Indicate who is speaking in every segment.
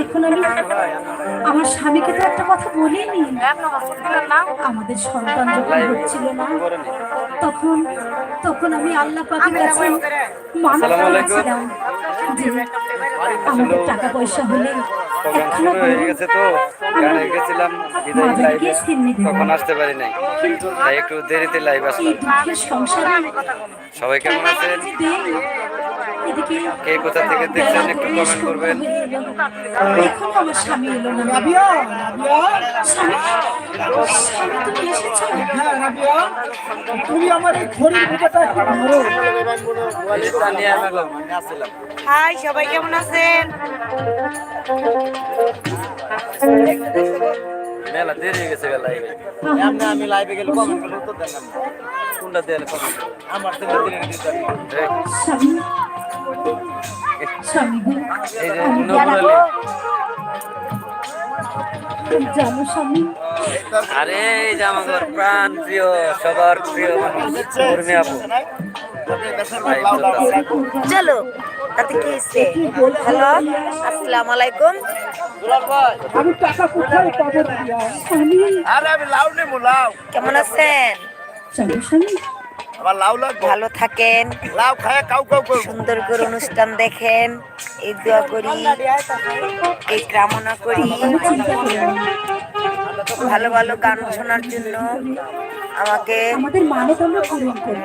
Speaker 1: এখন আমি আমার স্বামীকে তো একটা কথা বলিনি। আমাদের সন্তান যখন হচ্ছিল না। তখন তখন আমি আল্লাহ পাকের কাছে
Speaker 2: আসসালামু
Speaker 1: করেছিলাম যে আমাদের টাকা পয়সা হলে
Speaker 2: হয়ে গেছে তো। গানে গেছিলাম বিদায় আসতে পারি নাই তাই একটু দেরিতে লাইভ
Speaker 1: এই
Speaker 2: আসলাম।
Speaker 1: দুঃখের সংসারে
Speaker 2: সবাই কেমন আছেন? কে কোথা থেকে দেখছেন একটু কমেন্ট করবেন।
Speaker 1: এখনও আমার স্বামী এলো না
Speaker 3: রাবিয়া রাবিয়া।
Speaker 1: স্বামী স্বামী তুমি এসেছ?
Speaker 3: হ্যাঁ তুমি আমার এই ঘড়ির বুটাটা একটু ধরো।
Speaker 4: হাই সবাই কেমন আছেন?
Speaker 2: মেলা দেরি হয়ে গেছে লাইভে আমি লাইভে গেলে কমেন্ট করলে উত্তর দেন না। কোনটা কমেন্ট আমার থেকে দিলে দিতে আরে যে প্রাণ প্রিয় সবার প্রিয় মানুষ আপু।
Speaker 4: চলো। তাতে কি হ্যালো আসসালামু আলাইকুম।
Speaker 3: আমি টাকা কোথায় পাবো?
Speaker 5: আরে আমি লাউ নেব লাউ
Speaker 4: কেমন আছেন? ভালো থাকেন।
Speaker 5: লাউ খায় কাউ কাউ
Speaker 4: সুন্দর করে অনুষ্ঠান দেখেন। এই দোয়া করি এই কামনা করি। ভালো ভালো গান শোনার জন্য। আমাকে
Speaker 1: আমাদের মানত আমরা পূরণ করব।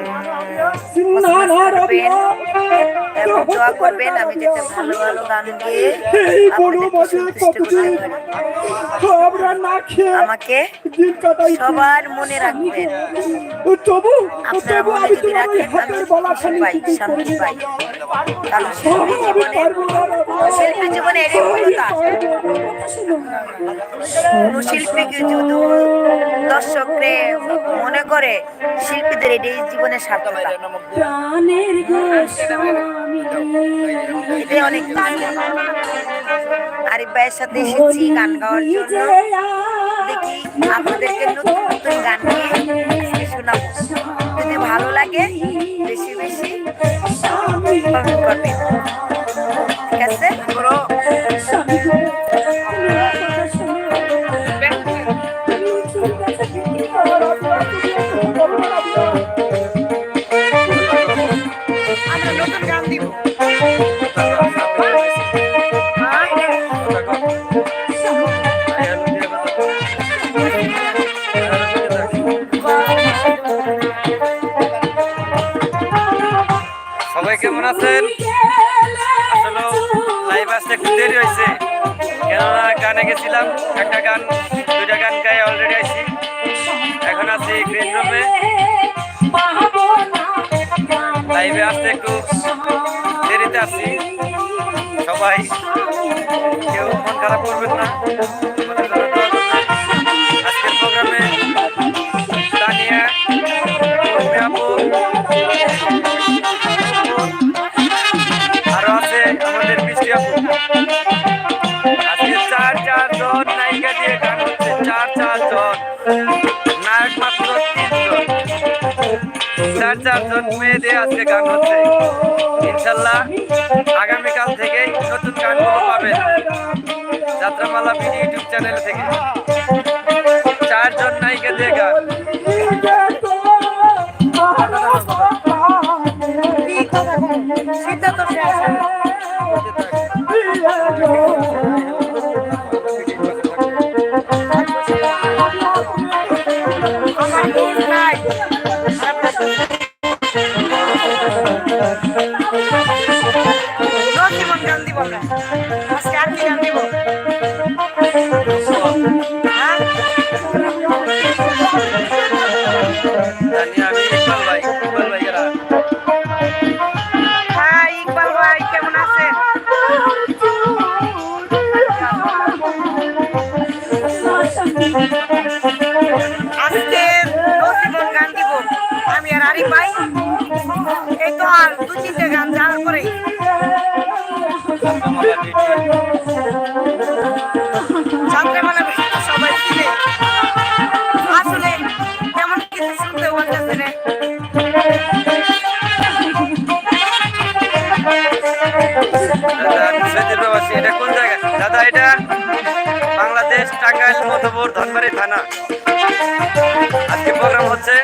Speaker 3: রাবিয়া
Speaker 4: এবং দোয়া করবেন আমি যাতে ভালো ভালো গান গিয়ে আমাকে সবার মনে রাখবেন।
Speaker 3: তবু
Speaker 4: আপনারা
Speaker 3: তবু আমি তোমার এই
Speaker 4: রাখেন আমি
Speaker 3: হাতের বলা
Speaker 4: পাই শান্তি পাই। কারণ শিল্পী জীবনে
Speaker 3: পারব না
Speaker 4: শিল্পী জীবনে এটাই মূলত আসে। কোনো শিল্পী কিন্তু দর্শকরে মনে করে শিল্পীদের এটাই জীবনের সার্থকতা। এটাই অনেক আরিফ ভাইয়ের সাথে এসেছি গান গাওয়ার জন্য। দেখি আপনাদেরকে নতুন নতুন গান নিয়ে শোনাবো। যদি ভালো লাগে বেশি বেশি কমেন্ট ঠিক আছে?
Speaker 2: কেমন আছেন? আসলে লাইভ আসতে একটু দেরি হয়েছে। কেননা গানে গেছিলাম, একটা গান, দুইটা গান গায়ে অলরেডি আইছি। এখন আছি গ্রিন রুমে লাইভে আসতে একটু দেরিতে আসছি সবাই, কেউ মন খারাপ করবেন না। আজকে চার চার জন নায়িকা দিয়ে গান হচ্ছে, চার চার জন। নায়ক মাত্র চার চার জন মেয়ে দিয়ে আজকে গান হচ্ছে। ইনশাল্লাহ আগামীকাল থেকেই নতুন গানগুলো পাবেন। যাত্রামালা বিডি ইউটিউব চ্যানেল থেকে। চারজন নায়িকা দিয়ে গান।
Speaker 4: নসিমন গান আজকে আর কি গান
Speaker 2: ধনবাড়ি থানা। আজকে প্রোগ্রাম হচ্ছে,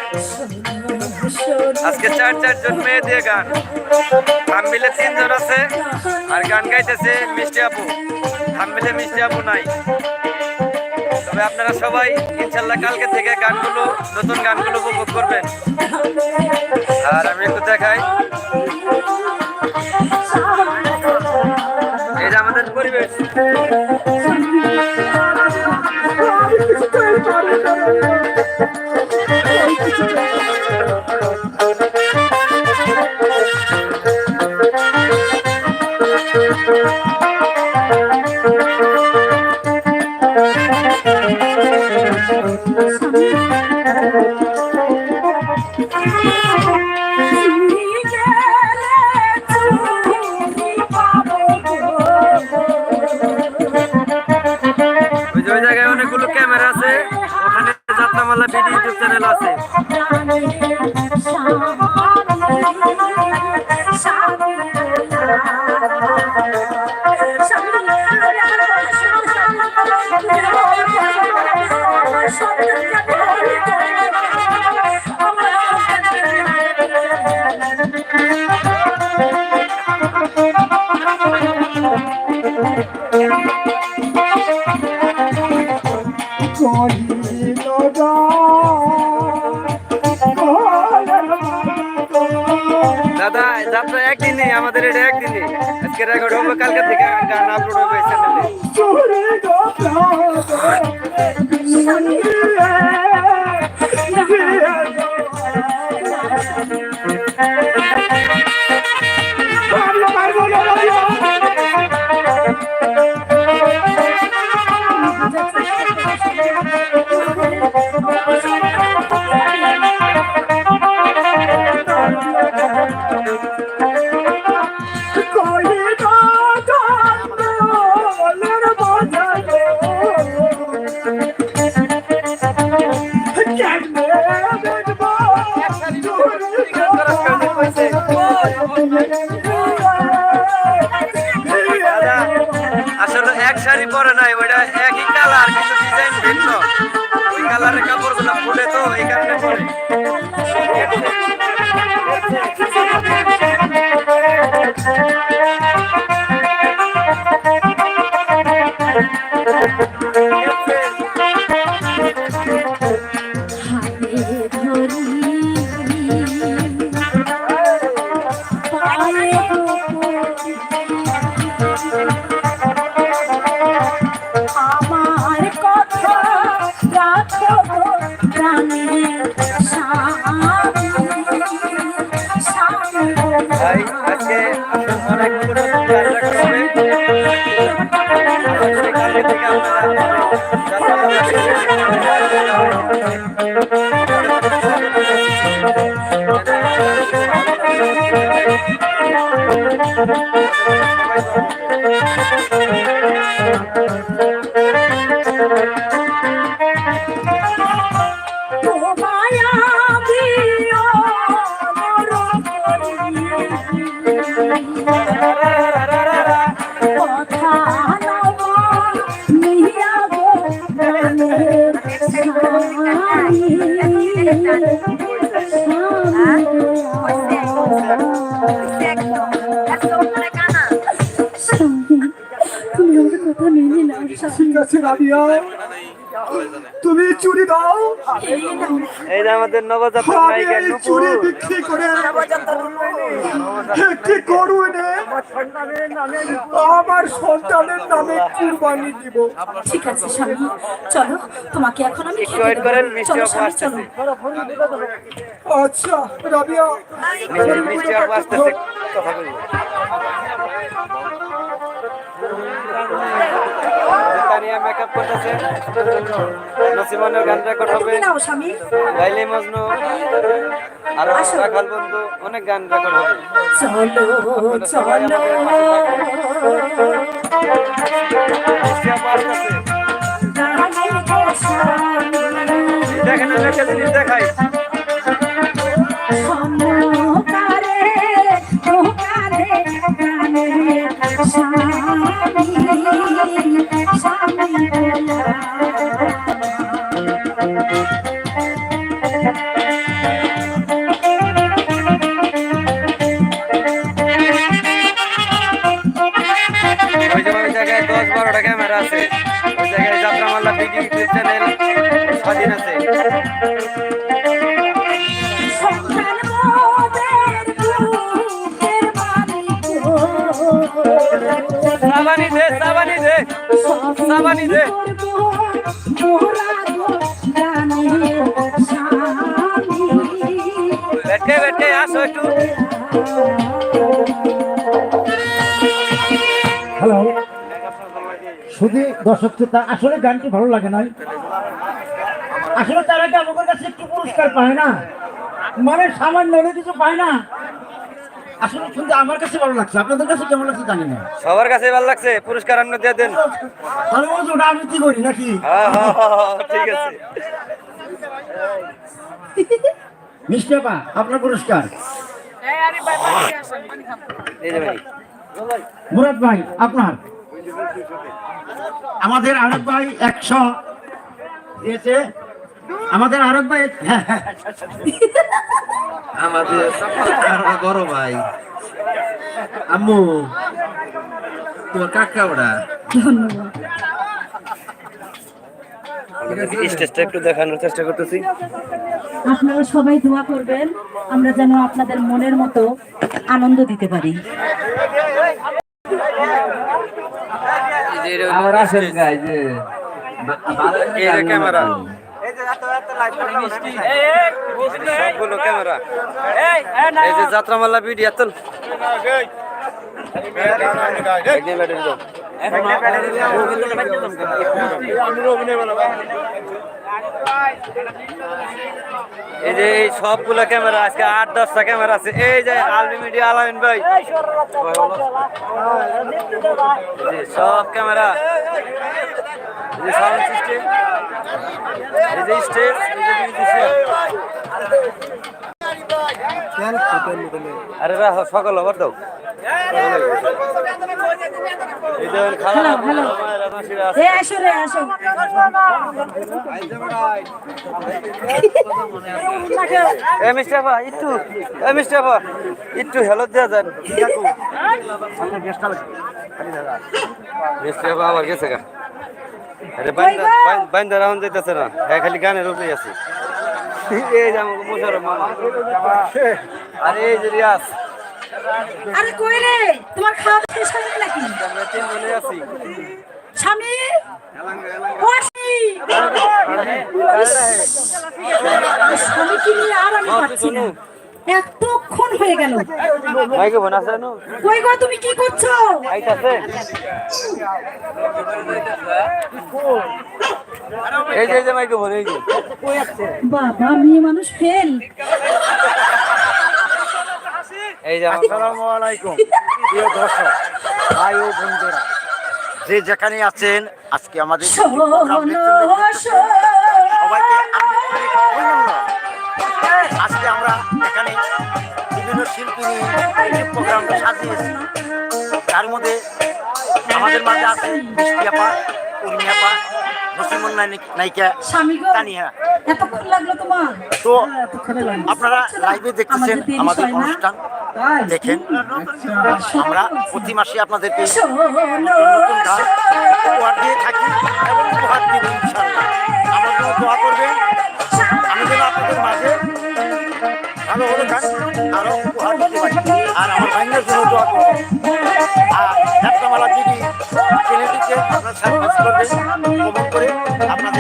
Speaker 2: আজকে চার চারজন মেয়ে দিয়ে গান। হাম মিলে তিনজন আছে, আর গান গাইতেছে মিষ্টি আপু। হাম মিলে মিষ্টি আপু নাই। তবে আপনারা সবাই ইনশাল্লাহ কালকে থেকে গানগুলো, নতুন গানগুলো উপভোগ করবেন। আর আমি একটু দেখাই। এই যে আমাদের পরিবেশ। ওই দাদা যাত্রা একদিনে, আমাদের এটা একদিনে। আজকে রেকর্ড হবে, কালকে থেকে গান আপলোড হবে চ্যানেলে
Speaker 1: তোমায়
Speaker 3: আছে রাবিয়া তুমি চুরি দাও।
Speaker 2: এই আমাদের নবজাতক নায়িকা নুপুর।
Speaker 3: চুরি বিক্রি করে একটি গরু এনে? আমার সন্তানের নামে কুরবানি দিব।
Speaker 1: ঠিক আছে স্বামী। চলো তোমাকে এখন আমি
Speaker 2: একটু করেন, মিষ্টি আপু
Speaker 3: আচ্ছা রাবিয়া।
Speaker 2: মিষ্টি আপু কথা বলব। তানিয়া মেকআপ করতেছে। নসিমানের গান রেকর্ড হবে। গাইলে মজনু। আরও রাখাল বন্ধু অনেক গান রেকর্ড হবে।
Speaker 1: চলো চলো।
Speaker 2: বেটে বেটে একটু।
Speaker 3: হ্যালো শুধু দর্শক শ্রোতা, আসলে গানটি ভালো লাগে নাই। আসলে তারা কি আমাদের কাছে একটু পুরস্কার পায় না। মানে সামান্য কিছু পায় না। আসলে শুনতে আমার কাছে ভালো লাগছে। আপনাদের কাছে কেমন লাগছে জানি না।
Speaker 2: সবার কাছে ভালো লাগছে পুরস্কার আপনি দিয়ে দেন।
Speaker 3: তাহলে বলছি ওটা আমি কি করি নাকি?
Speaker 2: হ্যাঁ হ্যাঁ হ্যাঁ, ঠিক আছে।
Speaker 3: মিষ্টি আপা আপনার পুরস্কার।
Speaker 2: এই ভাই
Speaker 3: মুরাদ ভাই আপনার। আমাদের আরব ভাই একশো দিয়েছে আমাদের আরব ভাই।
Speaker 6: আমাদের বড় ভাই। আম্মু। তোমার কাকা ওরা?
Speaker 2: স্টেজটা একটু দেখানোর চেষ্টা করতেছি।
Speaker 1: আপনারা সবাই দোয়া করবেন আমরা যেন আপনাদের মনের মতো আনন্দ দিতে পারি।
Speaker 6: আমার আসেন
Speaker 2: ক্যামেরা। সবগুলো ক্যামেরা এই যে এই যে এই সবগুলো ক্যামেরা আজকে আট দশটা ক্যামেরা আছে। এই যে আলমি মিডিয়া, আলামিন ভাই। সব ক্যামেরা সাউন্ড সিস্টেম স্টেজ। আরে রাহ সকাল আবার দাও। একটু এ মিস্টাফা একটু হেলো দেওয়া যান। আবার গেছে গা। আরে বাইন্দা যাইতেছে না। হ্যাঁ খালি গানের উপরেই আছে। এই যে আমাকে মোশারফ মামা। আরে এই যে রিয়াজ।
Speaker 1: আরে কই রে? তোমার খাওয়া শেষ হয়ে গেল নাকি?
Speaker 2: আমরা তিনজনে আছি।
Speaker 1: স্বামী? ও স্বামী স্বামীকে নিয়ে আর আমি পাচ্ছি না? এতক্ষণ হয়ে গেল। কই গো তুমি কি করছ?
Speaker 2: আইতাছে। এই যে এই যে মাইকে বোন এই যে।
Speaker 1: বাবা মেয়ে মানুষ ফেল
Speaker 2: এই যে
Speaker 5: আসসালামু আলাইকুম প্রিয় দর্শক ভাই ও বন্ধুরা যে যেখানে আছেন আজকে আমাদের সবাইকে আজকে আমরা এখানে বিভিন্ন শিল্পী নিয়ে এই প্রোগ্রাম সাজিয়েছি তার মধ্যে আমাদের মাঝে আছে মিষ্টি আপা উর্মি আপা নায়িকা তানিয়া।
Speaker 1: এতক্ষণ লাগল তোমার?
Speaker 5: তো আপনারা লাইভে দেখতেছেন
Speaker 1: আমাদের হয়?
Speaker 5: অনুষ্ঠান। দেখেন আমরা প্রতি মাসে আপনাদেরকে নতুন উপহার দিয়ে থাকি এবং উপহার দিব আমার জন্য দোয়া করবেন। আমি যেন আপনাদের মাঝে ভালো ভালো গান আরও উপহার দিতে পারি। আর আমার ভাইয়ের জন্য দোয়া করবেন। আর যাত্রামালা টিভি চ্যানেলটিকে আপনারা সার্ভিস করবে কমেন্ট করে আপনাদের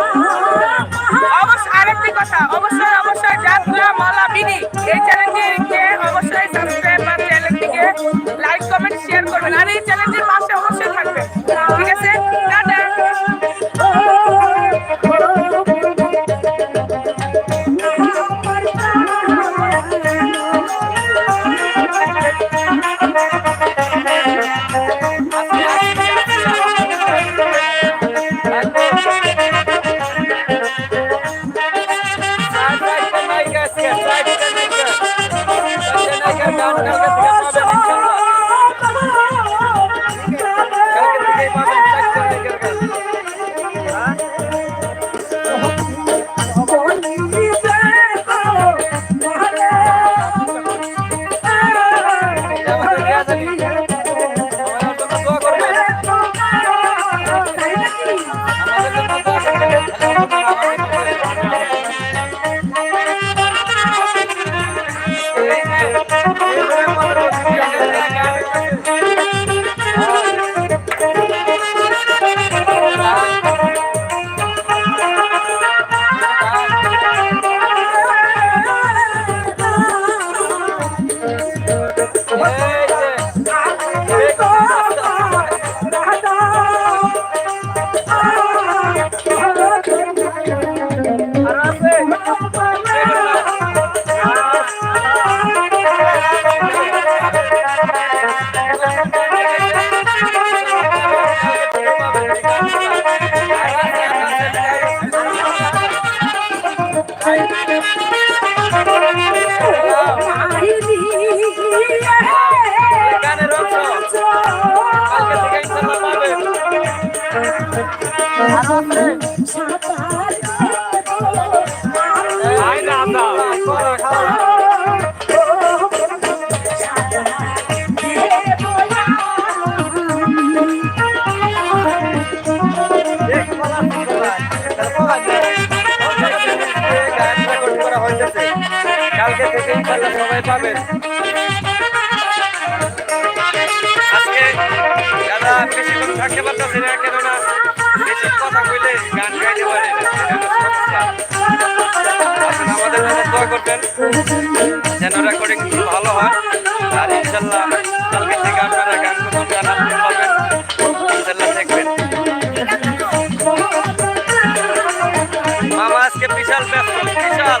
Speaker 2: Oh. পাবেন। আজকে দাদা বেশিক্ষণ থাকতে পারতেছে না, কেননা বেশি কথা কইলে গান গাইতে পারে আমাদের জন্য দোয়া করবেন, যেন রেকর্ডিং ভালো হয়। আর ইনশাল্লাহ কালকে থেকে আপনারা গান নতুন গান পাবেন, ইনশাল্লাহ দেখবেন। মামা আজকে বিশাল ব্যস্ত, বিশাল।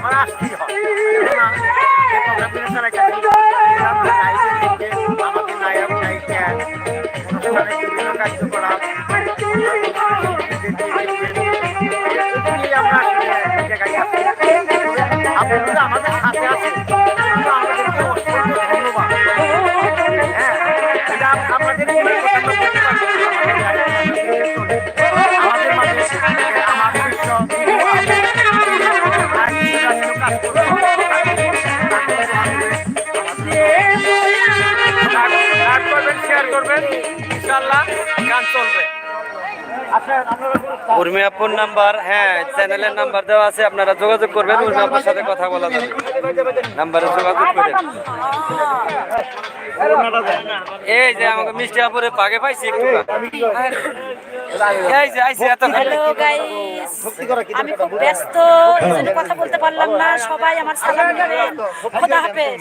Speaker 5: আমার আসতেই
Speaker 2: করবেন ইনশাল্লাহ গান চলবে। উর্মি আপুর নাম্বার হ্যাঁ চ্যানেলের নাম্বার দেওয়া আছে, আপনারা যোগাযোগ করবেন, উর্মি আপুর সাথে কথা বলা যাবে। নাম্বারে যোগাযোগ করেন। এই যে আমাকে মিষ্টি আপুরে পাগে পাইছি একটু। এই যে আইছি এত
Speaker 1: হ্যালো গাইস আমি খুব ব্যস্ত এই জন্য কথা বলতে পারলাম না। সবাই আমার সালাম নেবেন। খোদা হাফেজ।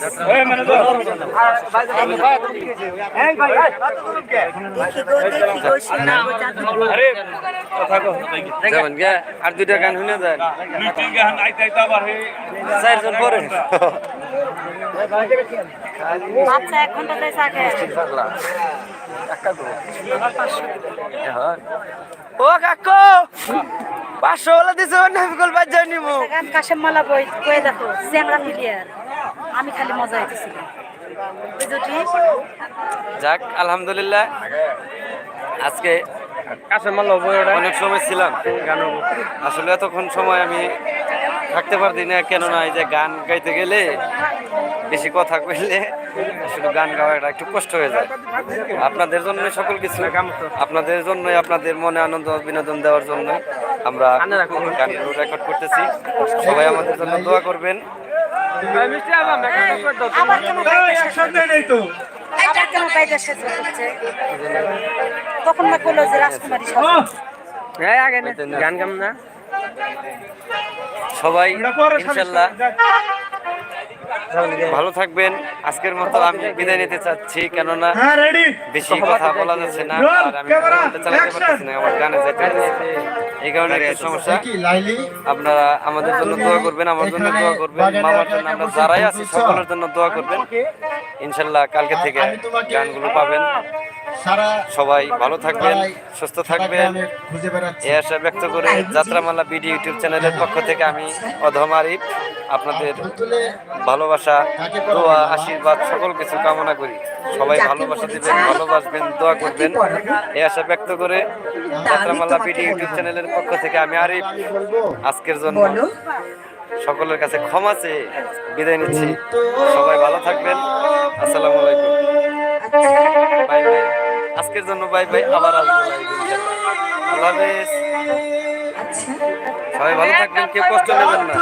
Speaker 2: আরে যাবেন গে আর দুইটা গান শুনে যায় চারজন পরে।
Speaker 4: আচ্ছা এক ঘণ্টা তাই চা
Speaker 2: ও কাকু পাঁচশো বলে দিছে নামিকল বাজার নিবো
Speaker 4: গান কাশেম মালা বই কয়ে দেখো চ্যাংরা প্লেয়ার আমি খালি মজা
Speaker 2: যাক আলহামদুলিল্লাহ। আজকে অনেক সময় ছিলাম। আসলে এতক্ষণ সময় আমি থাকতে পারছি না কেননা এই যে গান গাইতে গেলে বেশি কথা কইলে শুধু গান গাওয়াটা একটু কষ্ট হয়ে যায়। আপনাদের জন্য সকল কিছু আপনাদের জন্যই আপনাদের মনে আনন্দ বিনোদন দেওয়ার জন্য আমরা গানগুলো রেকর্ড করতেছি। সবাই আমাদের জন্য দোয়া করবেন।
Speaker 4: তখন না কইলো যে রাজকুমারী সব?
Speaker 2: গান গাম না। সবাই ইনশাল্লাহ। ভালো থাকবেন। আজকের মতো আমি বিদায় নিতে চাচ্ছি কেননা
Speaker 3: হ্যাঁ
Speaker 2: বেশি কথা বলা যাচ্ছে না আর আমি মোবাইলটা চালাতে পারতেছি না আমার গানে যেতে এই কারণে একটু সমস্যা। আপনারা আমাদের জন্য দোয়া করবেন আমার জন্য দোয়া করবেন মামার জন্য আমরা যারাই আছি সকলের জন্য দোয়া করবেন। ইনশাল্লাহ কালকে থেকে গানগুলো পাবেন। সবাই ভালো থাকবেন সুস্থ থাকবেন। এই আশা ব্যক্ত করে যাত্রামালা বিডি ইউটিউব চ্যানেলের পক্ষ থেকে আমি অধম আরিফ আপনাদের ভালোবাসা দোয়া আশীর্বাদ সকল কিছু কামনা করি। সবাই ভালোবাসা দিবেন ভালোবাসবেন দোয়া করবেন। এই আশা ব্যক্ত করে যাত্রামালা বিডি ইউটিউব চ্যানেলের পক্ষ থেকে আমি আরিফ আজকের জন্য সকলের কাছে ক্ষমা চেয়ে বিদায় নিচ্ছি। সবাই ভালো থাকবেন। আসসালামু আলাইকুম। Bye bye. আজকের জন্য বাই বাই আবার আসব। আল্লাহ হাফেজ। সবাই ভালো থাকবেন কেউ কষ্ট নেবেন না।